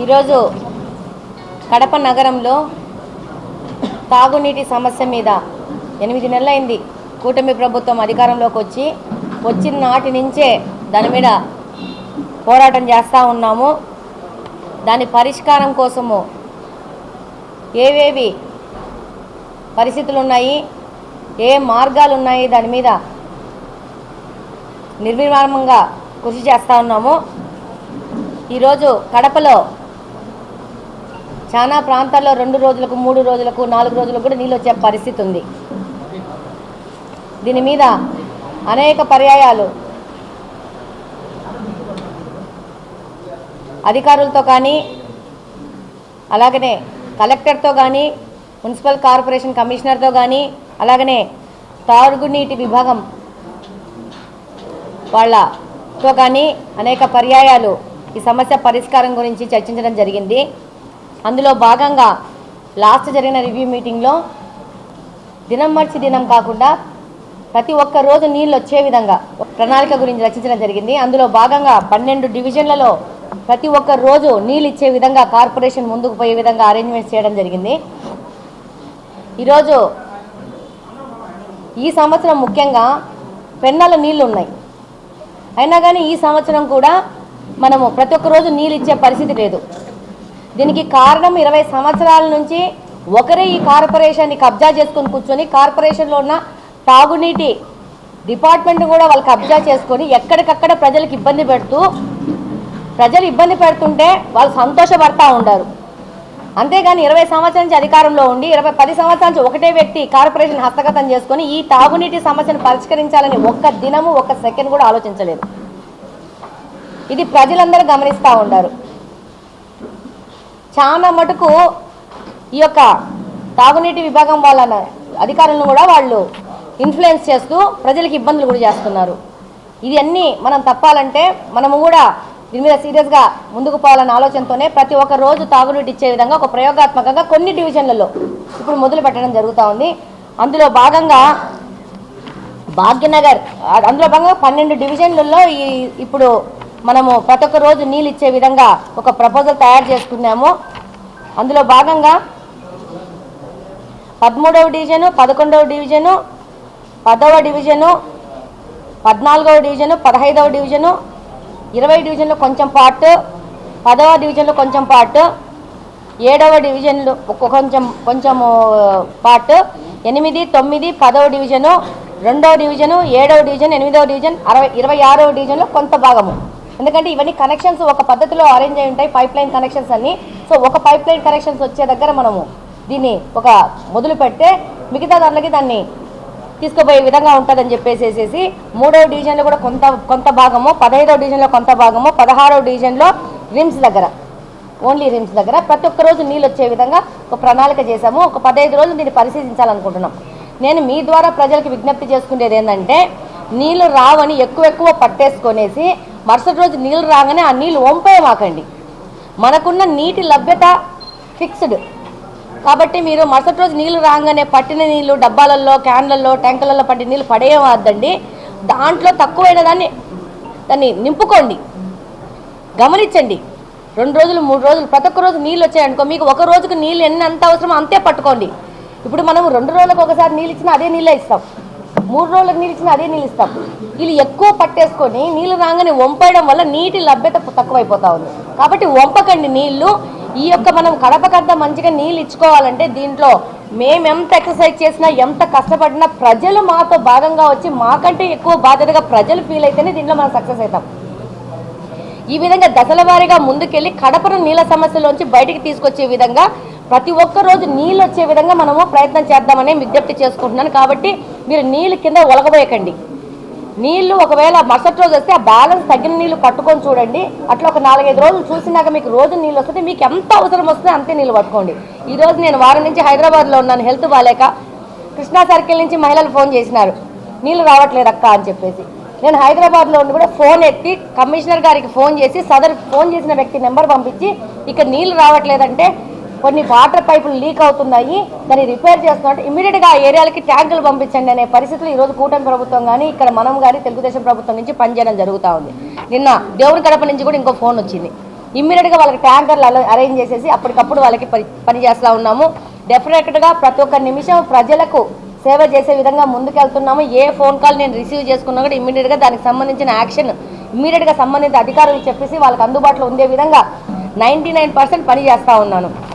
ఈరోజు కడప నగరంలో తాగునీటి సమస్య మీద ఎనిమిది నెలలైంది కూటమి ప్రభుత్వం అధికారంలోకి వచ్చి వచ్చిన నాటి నుంచే దాని మీద పోరాటం చేస్తూ ఉన్నాము. దాని పరిష్కారం కోసము ఏవేవి పరిస్థితులు ఉన్నాయి ఏ మార్గాలు ఉన్నాయి దాని మీద నిర్విరామంగా కృషి చేస్తూ ఉన్నాము. ఈరోజు కడపలో చాలా ప్రాంతాల్లో రెండు రోజులకు మూడు రోజులకు నాలుగు రోజులకు కూడా నీళ్ళు వచ్చే పరిస్థితి ఉంది. దీని మీద అనేక పర్యాయాలు. అధికారులతో కానీ అలాగనే కలెక్టర్తో కానీ మున్సిపల్ కార్పొరేషన్ కమిషనర్తో కానీ అలాగనే తాగునీటి విభాగం వాళ్ళతో కానీ అనేక పర్యాయాలు ఈ సమస్య పరిష్కారం గురించి చర్చించడం జరిగింది. అందులో భాగంగా లాస్ట్ జరిగిన రివ్యూ మీటింగ్లో దినం మర్చి దినం కాకుండా ప్రతి ఒక్క రోజు నీళ్ళు వచ్చే విధంగా ప్రణాళిక గురించి రచించడం జరిగింది. అందులో భాగంగా పన్నెండు డివిజన్లలో ప్రతి ఒక్క రోజు నీళ్ళు ఇచ్చే విధంగా కార్పొరేషన్ ముందుకు పోయే విధంగా అరేంజ్మెంట్స్ చేయడం జరిగింది. ఈరోజు ఈ సంవత్సరం ముఖ్యంగా పెన్నాల నీళ్ళు ఉన్నాయి. అయినా కానీ ఈ సంవత్సరం కూడా మనము ప్రతి ఒక్క రోజు నీళ్ళు ఇచ్చే పరిస్థితి లేదు. దీనికి కారణం ఇరవై సంవత్సరాల నుంచి ఒకరే ఈ కార్పొరేషన్ని కబ్జా చేసుకొని కూర్చొని కార్పొరేషన్లో ఉన్న తాగునీటి డిపార్ట్మెంట్ కూడా వాళ్ళు కబ్జా చేసుకొని ఎక్కడికక్కడ ప్రజలకు ఇబ్బంది పెడుతూ ప్రజలు ఇబ్బంది పెడుతుంటే వాళ్ళు సంతోషపడతా ఉండారు. అంతేగాని ఇరవై సంవత్సరాల నుంచి అధికారంలో ఉండి ఇరవై పది సంవత్సరాల నుంచి ఒకటే వ్యక్తి కార్పొరేషన్ హస్తగతం చేసుకొని ఈ తాగునీటి సమస్యను పరిష్కరించాలని ఒక్క దినము ఒక్క సెకండ్ కూడా ఆలోచించలేదు. ఇది ప్రజలందరూ గమనిస్తూ ఉండారు. చాలా మటుకు ఈ యొక్క తాగునీటి విభాగం వాళ్ళ అధికారులను కూడా వాళ్ళు ఇన్ఫ్లుయెన్స్ చేస్తూ ప్రజలకు ఇబ్బందులు కూడా చేస్తున్నారు. ఇది అన్నీ మనం తప్పాలంటే మనము కూడా దీని మీద సీరియస్గా ముందుకు పోవాలన్న ఆలోచనతోనే ప్రతి ఒక్క రోజు తాగునీటి ఇచ్చే విధంగా ఒక ప్రయోగాత్మకంగా కొన్ని డివిజన్లలో ఇప్పుడు మొదలు పెట్టడం జరుగుతూ ఉంది. అందులో భాగంగా భాగ్యనగర్ అందులో భాగంగా పన్నెండు డివిజన్లలో ఈ ఇప్పుడు మనము ప్రతి ఒక్క రోజు నీళ్ళు ఇచ్చే విధంగా ఒక ప్రపోజల్ తయారు చేసుకున్నాము. అందులో భాగంగా పదమూడవ డివిజను పదకొండవ డివిజను పదవ డివిజను పద్నాలుగవ డివిజను పదహైదవ డివిజను ఇరవై డివిజన్లో కొంచెం పార్ట్ పదవ డివిజన్లో కొంచెం పార్ట్ ఏడవ డివిజన్లో ఒక కొంచెం కొంచెము పార్ట్ ఎనిమిది తొమ్మిది పదవ డివిజను రెండవ డివిజను ఏడవ డివిజన్ ఎనిమిదవ డివిజన్ అరవై ఇరవై ఆరవ డివిజన్లో కొంత భాగము. ఎందుకంటే ఇవన్నీ కనెక్షన్స్ ఒక పద్ధతిలో అరేంజ్ అయి ఉంటాయి పైప్ లైన్ కనెక్షన్స్ అన్ని. సో ఒక పైప్ లైన్ కనెక్షన్స్ వచ్చే దగ్గర మనము దీన్ని ఒక మొదలు పెడితే మిగతా దాంట్లోకి దాన్ని తీసుకుపోయే విధంగా ఉంటుందని చెప్పేసేసి మూడవ డివిజన్లో కూడా కొంత కొంత భాగము పదహైదవ డివిజన్లో కొంత భాగము పదహారవ డివిజన్లో రిమ్స్ దగ్గర ఓన్లీ రిమ్స్ దగ్గర ప్రతి ఒక్క రోజు నీళ్ళు వచ్చే విధంగా ఒక ప్రణాళిక చేశాము. ఒక పదహైదు రోజులు దీన్ని పరిశీలించాలనుకుంటున్నాం. నేను మీ ద్వారా ప్రజలకు విజ్ఞప్తి చేసుకునేది ఏంటంటే నీళ్ళు రావని ఎక్కువ ఎక్కువ పట్టేసుకొనేసి మరుసటి రోజు నీళ్ళు రాగానే ఆ నీళ్ళు వంపేయమాకండి మనకున్న నీటి లభ్యత ఫిక్స్డ్. కాబట్టి మీరు మరుసటి రోజు నీళ్ళు రాగానే పట్టిన నీళ్ళు డబ్బాలలో క్యాన్లలో ట్యాంకులలో పట్టిన నీళ్ళు పడేయవద్దండి. దాంట్లో తక్కువైన దాన్ని దాన్ని నింపుకోండి. గమనించండి. రెండు రోజులు మూడు రోజులు ప్రతి ఒక్క రోజు నీళ్ళు వచ్చాయనుకో మీకు ఒక రోజుకు నీళ్ళు ఎన్ని అంత అవసరమో అంతే పట్టుకోండి. ఇప్పుడు మనం రెండు రోజులకు ఒకసారి నీళ్ళు ఇచ్చినా అదే నీళ్ళే ఇస్తాం. మూడు రోజులకు నీళ్ళు ఇచ్చినా అదే నీళ్ళు ఇస్తాం. వీళ్ళు ఎక్కువ పట్టేసుకొని నీళ్ళు రాగానే వంపేయడం వల్ల నీటి లభ్యత తక్కువైపోతా ఉంది. కాబట్టి వంపకండి నీళ్ళు ఈ యొక్క మనం కడపకంతా మంచిగా నీళ్ళు ఇచ్చుకోవాలంటే దీంట్లో మేము ఎంత ఎక్సర్సైజ్ చేసినా ఎంత కష్టపడినా ప్రజలు మాతో భాగంగా వచ్చి మాకంటే ఎక్కువ బాధ్యతగా ప్రజలు ఫీల్ అయితేనే దీంట్లో మనం సక్సెస్ అవుతాం. ఈ విధంగా దశల వారీగా ముందుకెళ్ళి కడపను నీళ్ళ సమస్యలోంచి బయటికి తీసుకొచ్చే విధంగా ప్రతి ఒక్క రోజు నీళ్ళు వచ్చే విధంగా మనము ప్రయత్నం చేద్దామని విజ్ఞప్తి చేసుకుంటున్నాను. కాబట్టి మీరు నీళ్ళు కింద ఒలగబోయకండి. నీళ్ళు ఒకవేళ మరుసటి రోజు వస్తే ఆ బ్యాలెన్స్ తగిన నీళ్ళు పట్టుకొని చూడండి. అట్లా ఒక నాలుగైదు రోజులు చూసినాక మీకు రోజు నీళ్ళు వస్తుంది. మీకు ఎంత అవసరం వస్తే అంతే నీళ్ళు పట్టుకోండి. ఈ రోజు నేను వారం నుంచి హైదరాబాద్లో ఉన్నాను. హెల్త్ బాగాలేక కృష్ణా సర్కిల్ నుంచి మహిళలు ఫోన్ చేసినారు. నీళ్ళు రావట్లేదు అక్క అని చెప్పేసి. నేను హైదరాబాద్లో ఉండి కూడా ఫోన్ ఎత్తి కమిషనర్ గారికి ఫోన్ చేసి సదరు ఫోన్ చేసిన వ్యక్తి నెంబర్ పంపించి ఇక్కడ నీళ్ళు రావట్లేదంటే కొన్ని వాటర్ పైపులు లీక్ అవుతున్నాయి దాన్ని రిపేర్ చేస్తున్నట్టు ఇమీడియట్గా ఆ ఏరియాలకి ట్యాంకులు పంపించండి అనే పరిస్థితులు ఈరోజు కూటమి ప్రభుత్వం కానీ ఇక్కడ మనం కానీ తెలుగుదేశం ప్రభుత్వం నుంచి పనిచేయడం జరుగుతూ ఉంది. నిన్న దేవుని గడప నుంచి కూడా ఇంకో ఫోన్ వచ్చింది. ఇమ్మీడియట్గా వాళ్ళకి ట్యాంకర్లు అల- అరేంజ్ చేసేసి అప్పటికప్పుడు వాళ్ళకి పని పని చేస్తూ ఉన్నాము. డెఫినెట్గా ప్రతి ఒక్క నిమిషం ప్రజలకు సేవ చేసే విధంగా ముందుకెళ్తున్నాము. ఏ ఫోన్ కాల్ నేను రిసీవ్ చేసుకున్నా కూడా ఇమ్మీడియట్గా దానికి సంబంధించిన యాక్షన్ ఇమ్మీడియట్గా సంబంధిత అధికారులు చెప్పేసి వాళ్ళకి అందుబాటులో ఉండే విధంగా నైంటీ పని చేస్తూ ఉన్నాను.